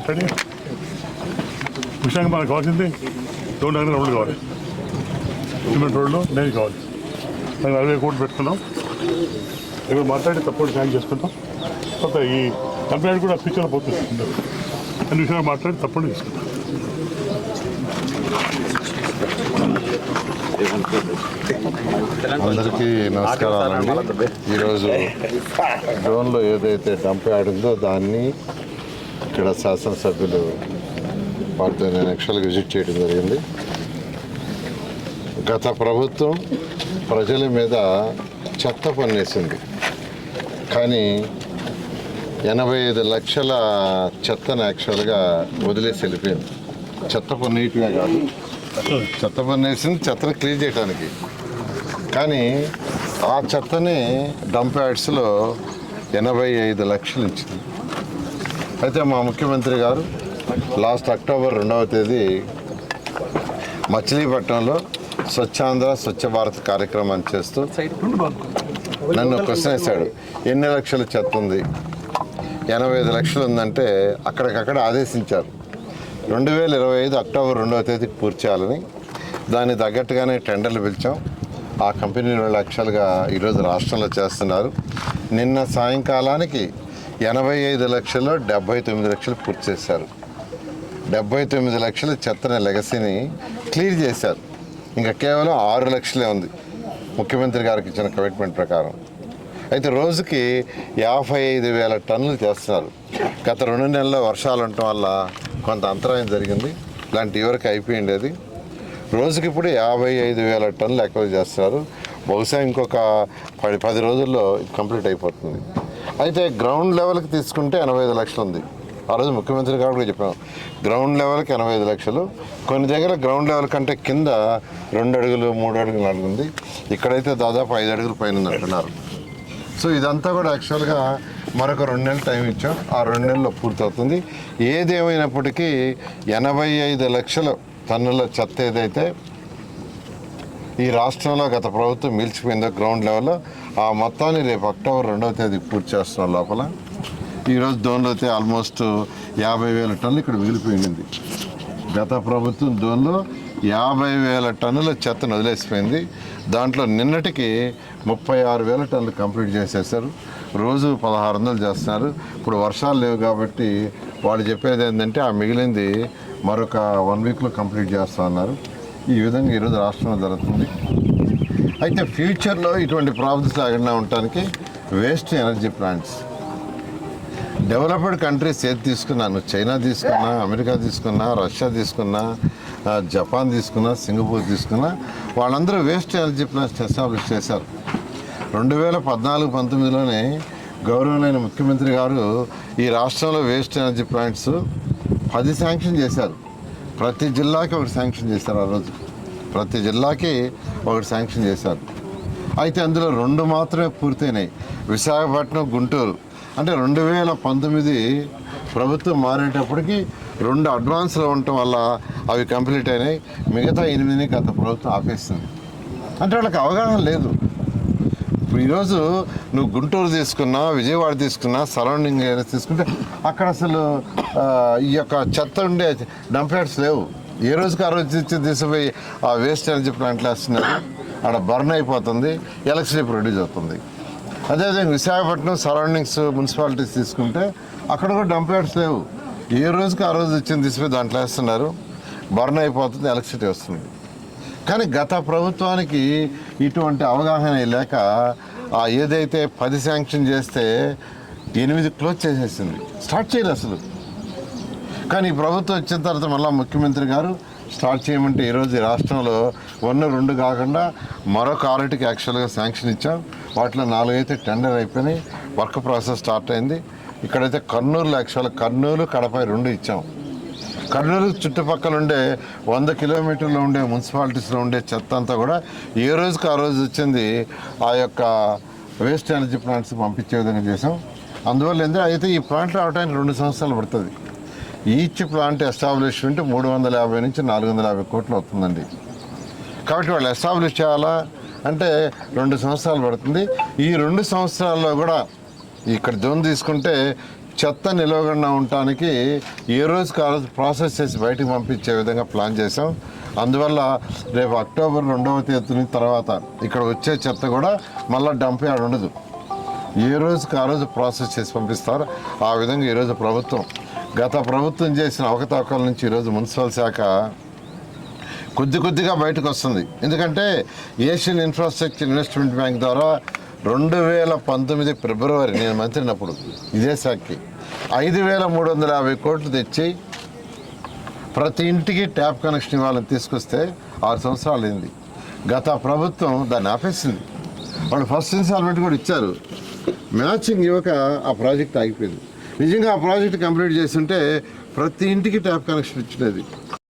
మాట్లాడి. ముఖ్యంగా మనకు కావాల్సింది రెండు వందల రోడ్లు కావాలి. సిమెంట్ రోడ్లు నేను కావాలి. మేము అరవై కోట్లు పెట్టుకున్నాం. ఇక్కడ మాట్లాడి తప్పకుండా సాయం చేసుకుంటాం. కొత్త ఈ కంప్లైంట్ కూడా ఫ్యూచర్లో పోతుంది. అన్ని విషయాలు మాట్లాడి తప్పుడు తీసుకుంటాం అందరికీ నమస్కారాలండి. ఈరోజు డ్రోన్లో ఏదైతే డంప్ యార్డ్ ఉందో దాన్ని ఇక్కడ శాసనసభ్యులు వారితో నేను యాక్చువల్గా విజిట్ చేయడం జరిగింది. గత ప్రభుత్వం ప్రజల మీద చెత్త పన్నేసింది. కానీ ఎనభై ఐదు లక్షల చెత్తను యాక్చువల్గా వదిలేసి వెళ్ళిపోయింది. చెత్త పన్నేయటమే కాదు. చెత్త పన్నేసింది చెత్తను క్లీన్ చేయడానికి కానీ ఆ చెత్తని డంప్ యాడ్స్లో ఎనభై ఐదు లక్షలు ఇచ్చింది. అయితే మా ముఖ్యమంత్రి గారు లాస్ట్ అక్టోబర్ రెండవ తేదీ మచిలీపట్నంలో స్వచ్ఛాంధ్ర స్వచ్ఛ భారత్ కార్యక్రమం చేస్తూ నన్ను క్వశ్చన్ వేశాడు ఎన్ని లక్షల చెత్త ఉంది? ఎనభై ఐదు లక్షలు ఉందంటే అక్కడికక్కడ ఆదేశించారు. రెండు వేల ఇరవై ఐదు అక్టోబర్ రెండవ తేదీకి పూర్తి చేయాలని దాన్ని తగ్గట్టుగానే టెండర్లు పిలిచాం. ఆ కంపెనీ రెండు లక్షలుగా ఈరోజు రాష్ట్రంలో చేస్తున్నారు. నిన్న సాయంకాలానికి ఎనభై ఐదు లక్షల్లో డెబ్బై తొమ్మిది లక్షలు పూర్తి చేశారు. డెబ్బై తొమ్మిది లక్షల చెత్తని లెగసీని క్లియర్ చేశారు. ఇంకా కేవలం ఆరు లక్షలే ఉంది ముఖ్యమంత్రి గారికి ఇచ్చిన కమిట్మెంట్ ప్రకారం. అయితే రోజుకి యాభై ఐదు వేల టన్నులు చేస్తున్నారు. గత రెండు నెలల్లో వర్షాలు ఉండటం వల్ల కొంత అంతరాయం జరిగింది. ఇలాంటి ఎవరికి అయిపోయింది అది. రోజుకి ఇప్పుడు యాభై ఐదు వేల టన్నులు ఎక్కువ చేస్తున్నారు. బహుశా ఇంకొక పది పది రోజుల్లో కంప్లీట్ అయిపోతుంది. అయితే గ్రౌండ్ లెవెల్కి తీసుకుంటే ఎనభై ఐదు లక్షలు ఉంది. ఆ రోజు ముఖ్యమంత్రి గారు కూడా చెప్పాం గ్రౌండ్ లెవెల్కి ఎనభై ఐదు లక్షలు. కొన్ని దగ్గర గ్రౌండ్ లెవెల్ కంటే కింద రెండు అడుగులు మూడు అడుగులు అడుగుంది ఇక్కడైతే దాదాపు ఐదు అడుగులు పైన ఉంది అంటున్నారు. సో ఇదంతా కూడా యాక్చువల్గా మరొక రెండు నెలలు టైం ఇచ్చాం. ఆ రెండు నెలల్లో పూర్తవుతుంది. ఏదేమైనప్పటికీ ఎనభై ఐదు లక్షల టన్నుల చెత్త ఏదైతే ఈ రాష్ట్రంలో గత ప్రభుత్వం మిల్చిపోయిందో గ్రౌండ్ లెవెల్లో ఆ మొత్తాన్ని రేపు అక్టోబర్ రెండవ తేదీ పూర్తి చేస్తున్నాం లోపల ఈరోజు దోన్లో అయితే ఆల్మోస్ట్ యాభై వేల టన్నులు ఇక్కడ మిగిలిపోయింది. గత ప్రభుత్వం దోన్లో యాభై వేల టన్నుల చెత్తను వదిలేసిపోయింది. దాంట్లో నిన్నటికి ముప్పై ఆరు వేల టన్నులు కంప్లీట్ చేసేసారు రోజు పదహారు వందలు చేస్తున్నారు. ఇప్పుడు వర్షాలు లేవు కాబట్టి వాళ్ళు చెప్పేది ఏంటంటే ఆ మిగిలింది మరొక వన్ వీక్లో కంప్లీట్ చేస్తా ఉన్నారు ఈ విధంగా ఈరోజు రాష్ట్రంలో జరుగుతుంది. అయితే ఫ్యూచర్లో ఇటువంటి ప్రాబ్లమ్స్ లేకుండా ఉండటానికి waste energy plants. Developed countries ఏది తీసుకున్నా నువ్వు చైనా తీసుకున్నా అమెరికా తీసుకున్నా రష్యా తీసుకున్నా జపాన్ తీసుకున్నా సింగపూర్ తీసుకున్నా వాళ్ళందరూ వేస్ట్ ఎనర్జీ ప్లాంట్స్ ఎస్టాబ్లిష్ చేశారు. రెండు వేల పద్నాలుగు పంతొమ్మిదిలోనే గౌరవమైన ముఖ్యమంత్రి గారు ఈ రాష్ట్రంలో వేస్ట్ ఎనర్జీ ప్లాంట్స్ పది శాంక్షన్ చేశారు. ప్రతి జిల్లాకి ఒకటి శాంక్షన్ చేశారు ఆ రోజు. ప్రతి జిల్లాకి ఒకటి శాంక్షన్ చేశారు. అయితే అందులో రెండు మాత్రమే పూర్తయినాయి. విశాఖపట్నం గుంటూరు. అంటే రెండు వేల పంతొమ్మిది ప్రభుత్వం మారేటప్పటికి రెండు అడ్వాన్స్లు ఉండటం వల్ల అవి కంప్లీట్ అయినాయి. మిగతా ఎనిమిదిని గత ప్రభుత్వం ఆపేస్తుంది అంటే వాళ్ళకి అవగాహన లేదు. ఇప్పుడు ఈరోజు నువ్వు గుంటూరు తీసుకున్నా విజయవాడ తీసుకున్నా సరౌండింగ్ ఏరియాస్ తీసుకుంటే అక్కడ అసలు ఈ యొక్క చెత్త ఉండే డంప్యార్డ్స్ లేవు. ఏ రోజుకి ఆ రోజు ఇచ్చి తీసుకుపోయి ఆ వేస్ట్ ఎనర్జీ ప్లాంట్లు వేస్తున్నారు. అక్కడ బర్న్ అయిపోతుంది ఎలక్ట్రిసిటీ ప్రొడ్యూస్ అవుతుంది. అదేవిధంగా విశాఖపట్నం సరౌండింగ్స్ మున్సిపాలిటీస్ తీసుకుంటే అక్కడ కూడా డంప్యార్డ్స్ లేవు. ఏ రోజుకి ఆ రోజు ఇచ్చింది తీసుకుపోయి దాంట్లో వేస్తున్నారు. బర్న్ అయిపోతుంది ఎలక్ట్రిసిటీ వస్తుంది. కానీ గత ప్రభుత్వానికి ఇటువంటి అవగాహన లేక ఆ ఏదైతే పది శాంక్షన్ చేస్తే ఎనిమిది క్లోజ్ చేసేసింది. స్టార్ట్ చేయలేదు అసలు. కానీ ఈ ప్రభుత్వం వచ్చిన తర్వాత మళ్ళీ ముఖ్యమంత్రి గారు స్టార్ట్ చేయమంటే ఈరోజు రాష్ట్రంలో వన్ రెండు కాకుండా మరొక ఆరుటికి యాక్చువల్గా శాంక్షన్ ఇచ్చాం. వాటిలో నాలుగైతే టెండర్ అయిపోయినాయి. వర్క్ ప్రాసెస్ స్టార్ట్ అయింది. ఇక్కడైతే కర్నూలు యాక్చువల్గా కర్నూలు కడప రెండు ఇచ్చాం. కర్నూలు చుట్టుపక్కల ఉండే వంద కిలోమీటర్లో ఉండే మున్సిపాలిటీస్లో ఉండే చెత్త అంతా కూడా ఏ రోజుకి ఆ రోజు వచ్చింది ఆ యొక్క వేస్ట్ ఎనర్జీ ప్లాంట్స్ పంపించే విధంగా చేసాం. అందువల్ల ఏంటంటే అయితే ఈ ప్లాంట్ రావడానికి రెండు సంవత్సరాలు పడుతుంది. ఈచ్ ప్లాంట్ ఎస్టాబ్లిష్మెంట్ మూడు వందల యాభై నుంచి నాలుగు వందల యాభై కోట్లు అవుతుందండి. కాబట్టి వాళ్ళు ఎస్టాబ్లిష్ చేయాలా అంటే రెండు సంవత్సరాలు పడుతుంది. ఈ రెండు సంవత్సరాల్లో కూడా ఇక్కడ జోన్ తీసుకుంటే చెత్త నిలవకుండా ఉండటానికి ఏ రోజు ఆ ప్రాసెస్ చేసి బయటకు పంపించే విధంగా ప్లాన్ చేసాం అందువల్ల రేపు అక్టోబర్ రెండవ తేదీ తర్వాత ఇక్కడ వచ్చే చెత్త కూడా మళ్ళీ డంప్ యార్డ్ ఉండదు. ఏ రోజుకి ఆ రోజు ప్రాసెస్ చేసి పంపిస్తారు. ఆ విధంగా ఈరోజు ప్రభుత్వం గత ప్రభుత్వం చేసిన అవకతవకల నుంచి ఈరోజు మున్సిపల్ శాఖ కొద్ది కొద్దిగా బయటకు వస్తుంది. ఎందుకంటే ఏషియన్ ఇన్ఫ్రాస్ట్రక్చర్ ఇన్వెస్ట్మెంట్ బ్యాంక్ ద్వారా రెండు వేల పంతొమ్మిది ఫిబ్రవరి నేను మంత్రినప్పుడు ఇదే శాఖకి ఐదు వేల మూడు వందల యాభై కోట్లు తెచ్చి ప్రతి ఇంటికి ట్యాప్ కనెక్షన్ ఇవ్వాలని తీసుకొస్తే ఆరు సంవత్సరాలు అయింది. గత ప్రభుత్వం దాన్ని ఆపేసింది. వాళ్ళు ఫస్ట్ ఇన్స్టాల్మెంట్ కూడా ఇచ్చారు. మ్యాచింగ్ ఇవ్వక ఆ ప్రాజెక్ట్ ఆగిపోయింది. నిజంగా ఆ ప్రాజెక్ట్ కంప్లీట్ చేస్తుంటే ప్రతి ఇంటికి ట్యాప్ కనెక్షన్ ఇచ్చినది